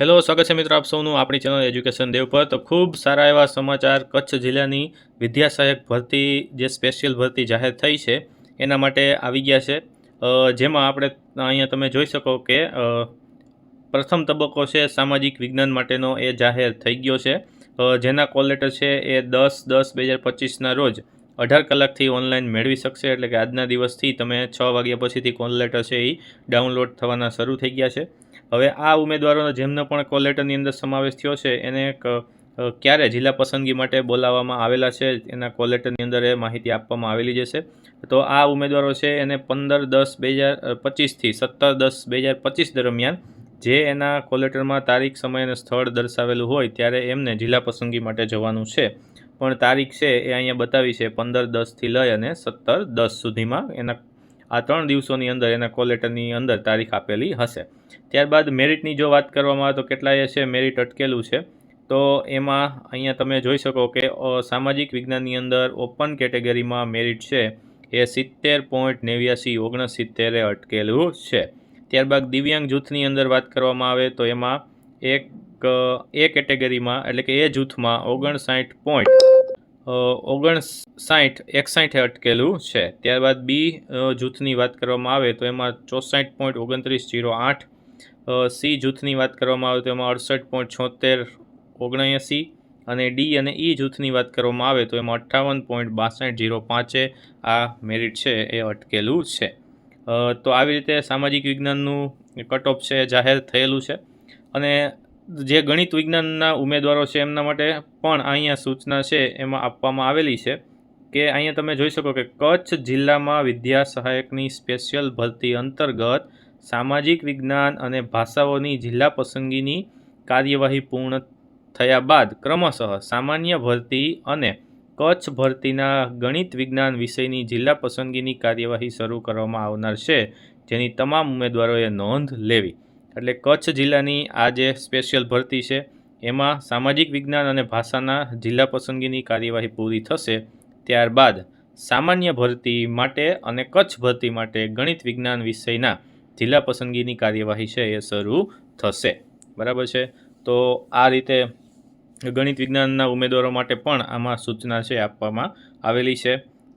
Hello, સ્વાગત છે મિત્રો આપ સૌનું આપણી ચેનલ એજ્યુકેશન દેવ પર. તો ખૂબ સારા એવા સમાચાર કચ્છ જિલ્લાની વિદ્યા સહાયક ભરતી, જે સ્પેશિયલ ભરતી જાહેર થઈ છે, એના માટે આવી ગયા છે. જેમાં આપણે અહીંયા તમે જોઈ શકો કે પ્રથમ તબક્કો છે સામાજિક વિજ્ઞાન માટેનો એ જાહેર થઈ ગયો છે. જેના કોલ લેટર છે એ દસ દસ બે હજાર પચીસના રોજ અઢાર કલાકથી ઓનલાઈન મેળવી શકશે, એટલે કે આજના દિવસથી તમે છ વાગ્યા પછીથી કોલ લેટર છે એ ડાઉનલોડ થવાના શરૂ થઈ ગયા છે. હવે આ ઉમેદવારોનો જેમનો પણ કોલ લેટરની અંદર સમાવેશ થયો છે, એને ક્યારે જિલ્લા પસંદગી માટે બોલાવવામાં આવેલા છે, એના કોલ લેટરની અંદર એ માહિતી આપવામાં આવેલી જશે તો આ ઉમેદવારો છે, એને પંદર દસ બે હજાર પચીસથી સત્તર દસ બે હજાર પચીસ દરમિયાન જે એના કોલ લેટરમાં તારીખ, સમય અને સ્થળ દર્શાવેલું હોય ત્યારે એમને જિલ્લા પસંદગી માટે જવાનું છે. પણ તારીખ છે એ અહીંયા બતાવી છે, પંદર દસથી લઈ અને સત્તર દસ સુધીમાં એના આ ત્રણ દિવસોની અંદર એના કોલ લેટરની અંદર તારીખ આપેલી હશે. ત્યારબાદ મેરિટની જો વાત કરવામાં આવે તો કેટલાય છે મેરિટ અટકેલું છે. તો એમાં અહીંયા તમે જોઈ શકો કે સામાજિક વિજ્ઞાનની અંદર ઓપન કેટેગરીમાં મેરિટ છે એ સિત્તેર પોઈન્ટ નેવ્યાસી ઓગણસિત્તેરે અટકેલું છે. ત્યારબાદ દિવ્યાંગ જૂથની અંદર વાત કરવામાં આવે તો એમાં એક એ કેટેગરીમાં એટલે કે એ જૂથમાં ઓગણસાઠ પોઈન્ટ ઓગણસાઠ એકસાઠે અટકેલું છે. ત્યારબાદ બી જૂથની વાત કરવામાં આવે તો એમાં ચોસાઠ પોઈન્ટ ઓગણત્રીસ જીરો આઠ સી જૂથની વાત કરવામાં આવે તો એમાં અડસઠ પોઈન્ટ છોતેર ઓગણએંસી અને ડી અને ઈ જૂથની વાત કરવામાં આવે તો એમાં અઠ્ઠાવન પોઈન્ટ બાસઠ જીરો પાંચે આ મેરિટ છે, એ અટકેલું છે. તો આવી રીતે સામાજિક વિજ્ઞાનનું કટ ઓફ છે, જાહેર થયેલું છે. અને જે ગણિત વિજ્ઞાનના ઉમેદવારો છે એમના માટે પણ અહીંયા સૂચના છે, એમાં આપવામાં આવેલી છે. કે અહીંયા તમે જોઈ શકો કે કચ્છ જિલ્લામાં વિદ્યા સહાયકની સ્પેશિયલ ભરતી અંતર્ગત સામાજિક વિજ્ઞાન અને ભાષાઓની જિલ્લા પસંદગીની કાર્યવાહી પૂર્ણ થયા બાદ ક્રમશઃ સામાન્ય ભરતી અને કચ્છ ભરતીના ગણિત વિજ્ઞાન વિષયની જિલ્લા પસંદગીની કાર્યવાહી શરૂ કરવામાં આવનાર છે, જેની તમામ ઉમેદવારોએ નોંધ લેવી. એટલે કચ્છ જિલ્લાની આ જે સ્પેશિયલ ભરતી છે, એમાં સામાજિક વિજ્ઞાન અને ભાષાના જિલ્લા પસંદગીની કાર્યવાહી પૂરી થશે ત્યારબાદ સામાન્ય ભરતી માટે અને કચ્છ ભરતી માટે ગણિત વિજ્ઞાન વિષયના જિલ્લા પસંદગીની કાર્યવાહી છે એ શરૂ થશે. બરાબર છે? તો આ રીતે ગણિત વિજ્ઞાનના ઉમેદવારો માટે પણ આમાં સૂચના છે આપવામાં આવેલી છે.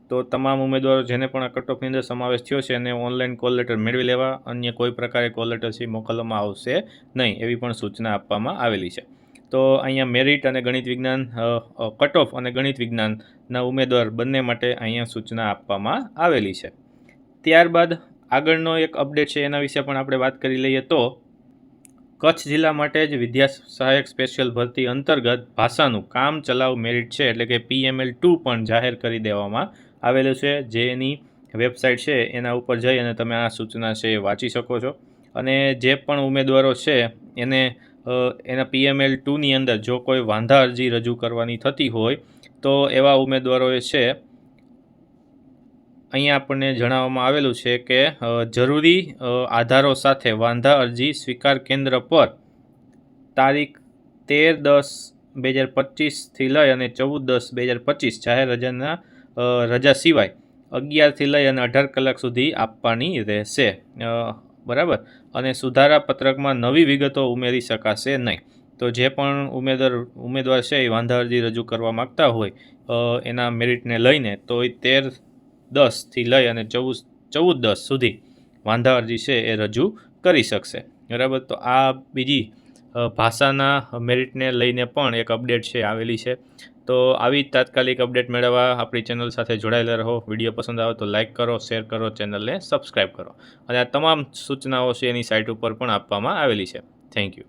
તો તમામ ઉમેદવારો જેને પણ આ કટ ઓફની અંદર સમાવેશ થયો છે એને ઓનલાઈન કોલ લેટર મેળવી લેવા. અન્ય કોઈ પ્રકારે કોલ લેટર છે મોકલવામાં આવશે નહીં એવી પણ સૂચના આપવામાં આવેલી છે. તો અહીંયા મેરિટ અને ગણિત વિજ્ઞાન કટ ઓફ અને ગણિત વિજ્ઞાનના ઉમેદવાર બંને માટે અહીંયા સૂચના આપવામાં આવેલી છે. ત્યારબાદ આગળનો એક અપડેટ છે એના વિશે પણ આપણે વાત કરી લઈએ તો, કચ્છ જિલ્લા માટે જ વિદ્યા સહાયક સ્પેશિયલ ભરતી અંતર્ગત ભાષાનું કામ ચલાવ મેરિટ છે એટલે કે પીએમએલ ટુ પણ જાહેર કરી દેવામાં આવેલું છે. જે એની વેબસાઇટ છે એના ઉપર જઈ અને તમે આ સૂચના છે વાંચી શકો છો. અને જે પણ ઉમેદવારો છે એને એના પીએમએલ ટુની અંદર જો કોઈ વાંધા અરજી રજૂ કરવાની થતી હોય, તો એવા ઉમેદવારોએ છે, અહીંયા આપણને જણાવવામાં આવેલું છે કે જરૂરી આધારો સાથે વાંધા અરજી સ્વીકાર કેન્દ્ર પર તારીખ તેર દસ બે હજાર પચીસથી લઈ અને ચૌદ દસ બે હજાર પચીસ જાહેર રજાના રજા સિવાય અગિયારથી લઈ અને અઢાર કલાક સુધી આપવાની રહેશે. બરાબર? અને સુધારા પત્રકમાં નવી વિગતો ઉમેરી શકાશે નહીં. તો જે પણ ઉમેદવાર ઉમેદવાર છે એ વાંધા અરજી રજૂ કરવા માગતા હોય એના મેરિટને લઈને તો એ તેર દસથી લઈ અને ચૌદ ચૌદ દસ સુધી વાંધા અરજી છે એ રજૂ કરી શકશે. બરાબર? તો આ બીજી ભાષાના મેરિટને લઈને પણ એક અપડેટ છે આવેલી છે. તો આવી તાત્કાલિક અપડેટ મેળવવા આપણી ચેનલ સાથે જોડાયેલા રહો. વીડિયો પસંદ આવે તો લાઇક કરો શેર કરો, ચેનલને સબસ્ક્રાઈબ કરો. અને આ તમામ સૂચનાઓ છે એની સાઇટ ઉપર પણ આપવામાં આવેલી છે. Thank you